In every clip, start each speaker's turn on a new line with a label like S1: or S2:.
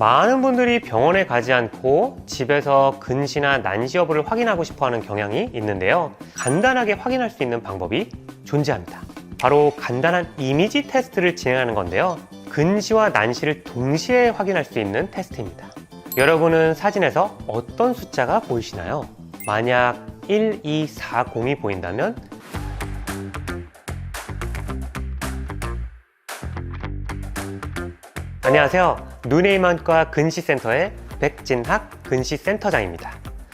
S1: 많은 분들이 병원에 가지 않고 집에서 근시나 난시 여부를 확인하고 싶어 하는 경향이 있는데요. 간단하게 확인할 수 있는 방법이 존재합니다. 바로 간단한 이미지 테스트를 진행하는 건데요. 근시와 난시를 동시에 확인할 수 있는 테스트입니다. 여러분은 사진에서 어떤 숫자가 보이시나요? 만약 1, 2, 4, 0이 보인다면 안녕하세요. 눈의 이만과 근시센터의 백진학 근시센터장입니다.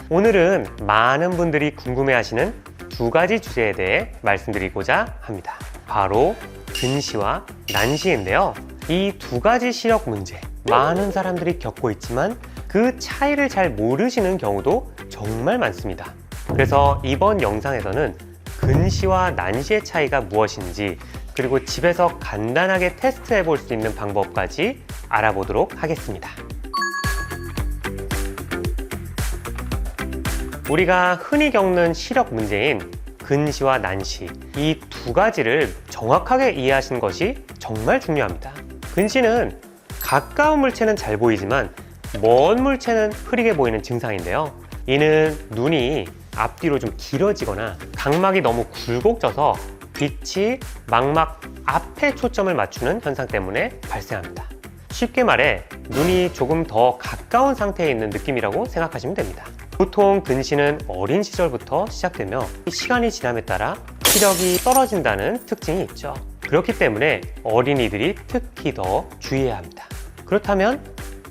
S1: 오늘은 많은 분들이 궁금해하시는 두 가지 주제에 대해 말씀드리고자 합니다. 바로 근시와 난시인데요. 이 두 가지 시력 문제, 많은 사람들이 겪고 있지만 그 차이를 잘 모르시는 경우도 정말 많습니다. 그래서 이번 영상에서는 근시와 난시의 차이가 무엇인지 그리고 집에서 간단하게 테스트해 볼 수 있는 방법까지 알아보도록 하겠습니다. 우리가 흔히 겪는 시력 문제인 근시와 난시 이 두 가지를 정확하게 이해하시는 것이 정말 중요합니다. 근시는 가까운 물체는 잘 보이지만 먼 물체는 흐리게 보이는 증상인데요. 이는 눈이 앞뒤로 좀 길어지거나 각막이 너무 굴곡져서 빛이 망막 앞에 초점을 맞추는 현상 때문에 발생합니다. 쉽게 말해 눈이 조금 더 가까운 상태에 있는 느낌이라고 생각하시면 됩니다. 보통 근시는 어린 시절부터 시작되며 시간이 지남에 따라 시력이 떨어진다는 특징이 있죠. 그렇기 때문에 어린이들이 특히 더 주의해야 합니다. 그렇다면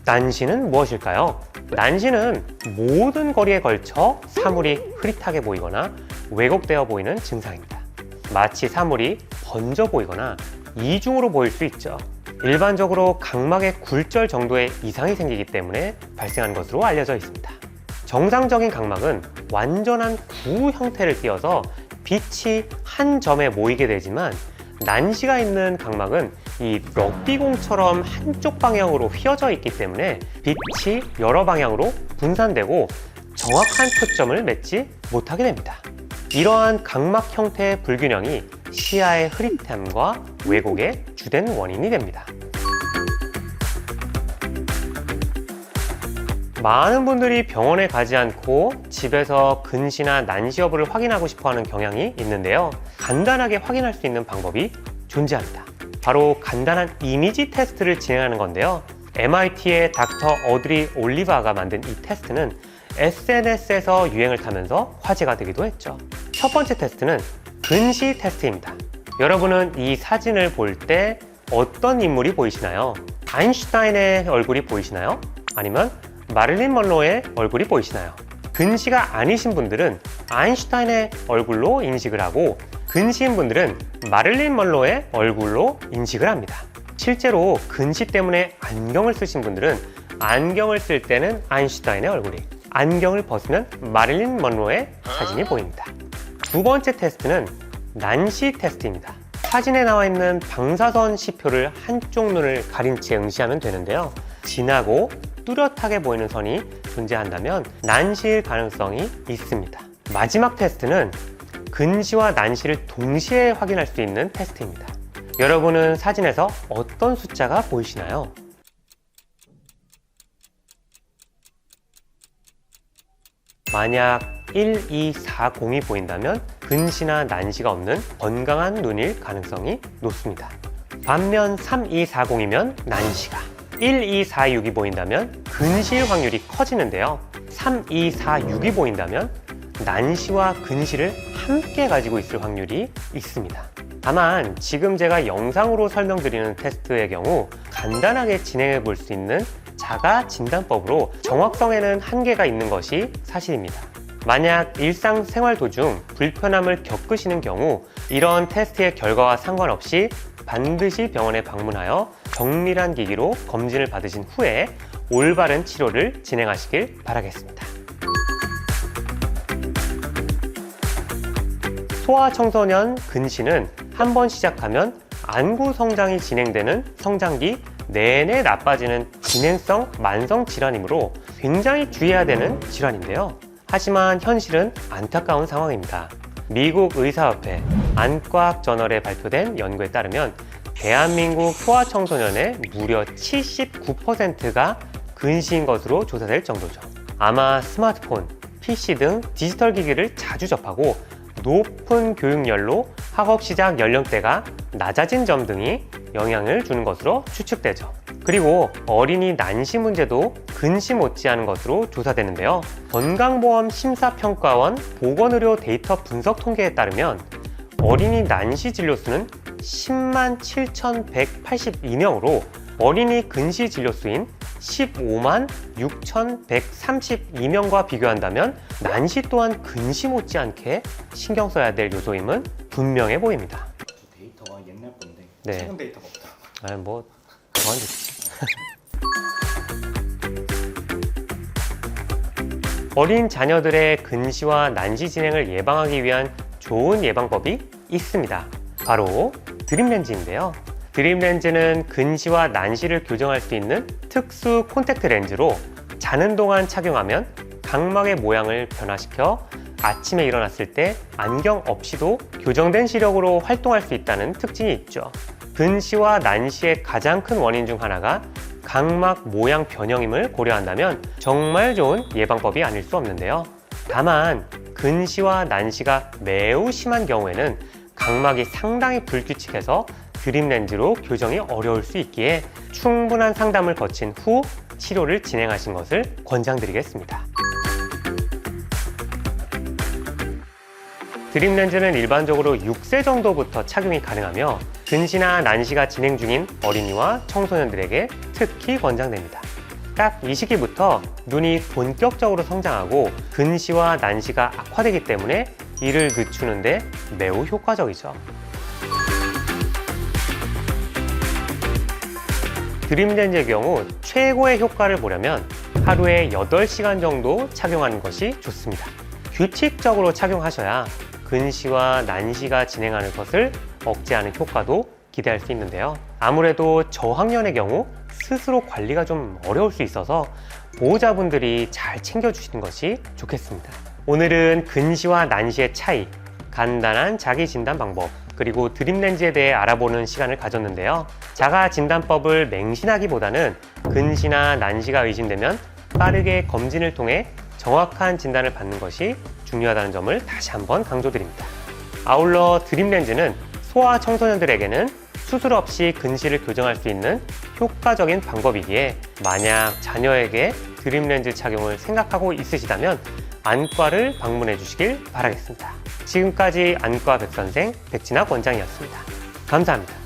S1: 난시는 무엇일까요? 난시는 모든 거리에 걸쳐 사물이 흐릿하게 보이거나 왜곡되어 보이는 증상입니다. 마치 사물이 번져 보이거나 이중으로 보일 수 있죠. 일반적으로 각막의 굴절 정도의 이상이 생기기 때문에 발생한 것으로 알려져 있습니다. 정상적인 각막은 완전한 구 형태를 띄어서 빛이 한 점에 모이게 되지만 난시가 있는 각막은 이 럭비공처럼 한쪽 방향으로 휘어져 있기 때문에 빛이 여러 방향으로 분산되고 정확한 초점을 맺지 못하게 됩니다. 이러한 각막 형태의 불균형이 시야의 흐릿함과 왜곡의 주된 원인이 됩니다. 많은 분들이 병원에 가지 않고 집에서 근시나 난시 여부를 확인하고 싶어 하는 경향이 있는데요. 간단하게 확인할 수 있는 방법이 존재합니다. 바로 간단한 이미지 테스트를 진행하는 건데요. MIT의 닥터 어드리 올리바가 만든 이 테스트는 SNS에서 유행을 타면서 화제가 되기도 했죠. 첫 번째 테스트는 근시 테스트입니다. 여러분은 이 사진을 볼 때 어떤 인물이 보이시나요? 아인슈타인의 얼굴이 보이시나요? 아니면 마릴린 먼로의 얼굴이 보이시나요? 근시가 아니신 분들은 아인슈타인의 얼굴로 인식을 하고 근시인 분들은 마릴린 먼로의 얼굴로 인식을 합니다. 실제로 근시 때문에 안경을 쓰신 분들은 안경을 쓸 때는 아인슈타인의 얼굴이, 안경을 벗으면 마릴린 먼로의 사진이 보입니다. 두 번째 테스트는 난시 테스트입니다. 사진에 나와 있는 방사선 시표를 한쪽 눈을 가린 채 응시하면 되는데요. 진하고 뚜렷하게 보이는 선이 존재한다면 난시일 가능성이 있습니다. 마지막 테스트는 근시와 난시를 동시에 확인할 수 있는 테스트입니다. 여러분은 사진에서 어떤 숫자가 보이시나요? 만약 1, 2, 4, 0이 보인다면 근시나 난시가 없는 건강한 눈일 가능성이 높습니다. 반면 3, 2, 4, 0이면 난시가 1, 2, 4, 6이 보인다면 근시일 확률이 커지는데요. 3, 2, 4, 6이 보인다면 난시와 근시를 함께 가지고 있을 확률이 있습니다. 다만 지금 제가 영상으로 설명드리는 테스트의 경우 간단하게 진행해 볼 수 있는 자가 진단법으로 정확성에는 한계가 있는 것이 사실입니다. 만약 일상생활 도중 불편함을 겪으시는 경우 이런 테스트의 결과와 상관없이 반드시 병원에 방문하여 정밀한 기기로 검진을 받으신 후에 올바른 치료를 진행하시길 바라겠습니다. 소아청소년 근시는 한 번 시작하면 안구 성장이 진행되는 성장기 내내 나빠지는 진행성 만성 질환이므로 굉장히 주의해야 되는 질환인데요. 하지만 현실은 안타까운 상황입니다. 미국 의사협회 안과학 저널에 발표된 연구에 따르면 대한민국 소아 청소년의 무려 79%가 근시인 것으로 조사될 정도죠. 아마 스마트폰, PC 등 디지털 기기를 자주 접하고 높은 교육열로 학업 시작 연령대가 낮아진 점 등이 영향을 주는 것으로 추측되죠. 그리고 어린이 난시 문제도 근시 못지않은 것으로 조사되는데요. 건강보험 심사평가원 보건의료 데이터 분석 통계에 따르면 어린이 난시 진료수는 10만 7,182명으로 어린이 근시 진료수인 15만 6,132명과 비교한다면 난시 또한 근시 못지않게 신경 써야 될 요소임은 분명해 보입니다.
S2: 저 데이터가 옛날 건데
S1: 네.
S2: 최근 데이터가 없더라고요.
S1: 아, 뭐 그만 좋지. 어린 자녀들의 근시와 난시 진행을 예방하기 위한 좋은 예방법이 있습니다. 바로 드림렌즈인데요. 드림렌즈는 근시와 난시를 교정할 수 있는 특수 콘택트 렌즈로 자는 동안 착용하면 각막의 모양을 변화시켜 아침에 일어났을 때 안경 없이도 교정된 시력으로 활동할 수 있다는 특징이 있죠. 근시와 난시의 가장 큰 원인 중 하나가 각막 모양 변형임을 고려한다면 정말 좋은 예방법이 아닐 수 없는데요. 다만 근시와 난시가 매우 심한 경우에는 각막이 상당히 불규칙해서 드림 렌즈로 교정이 어려울 수 있기에 충분한 상담을 거친 후 치료를 진행하신 것을 권장드리겠습니다. 드림 렌즈는 일반적으로 6세 정도부터 착용이 가능하며 근시나 난시가 진행 중인 어린이와 청소년들에게 특히 권장됩니다. 딱 이 시기부터 눈이 본격적으로 성장하고 근시와 난시가 악화되기 때문에 이를 늦추는데 매우 효과적이죠. 드림렌즈의 경우 최고의 효과를 보려면 하루에 8시간 정도 착용하는 것이 좋습니다. 규칙적으로 착용하셔야 근시와 난시가 진행하는 것을 억제하는 효과도 기대할 수 있는데요. 아무래도 저학년의 경우 스스로 관리가 좀 어려울 수 있어서 보호자분들이 잘 챙겨주시는 것이 좋겠습니다. 오늘은 근시와 난시의 차이, 간단한 자기 진단 방법, 그리고 드림렌즈에 대해 알아보는 시간을 가졌는데요. 자가 진단법을 맹신하기보다는 근시나 난시가 의심되면 빠르게 검진을 통해 정확한 진단을 받는 것이 중요하다는 점을 다시 한번 강조드립니다. 아울러 드림렌즈는 소아 청소년들에게는 수술 없이 근시를 교정할 수 있는 효과적인 방법이기에 만약 자녀에게 드림렌즈 착용을 생각하고 있으시다면 안과를 방문해 주시길 바라겠습니다. 지금까지 안과 백선생 백진학 원장이었습니다. 감사합니다.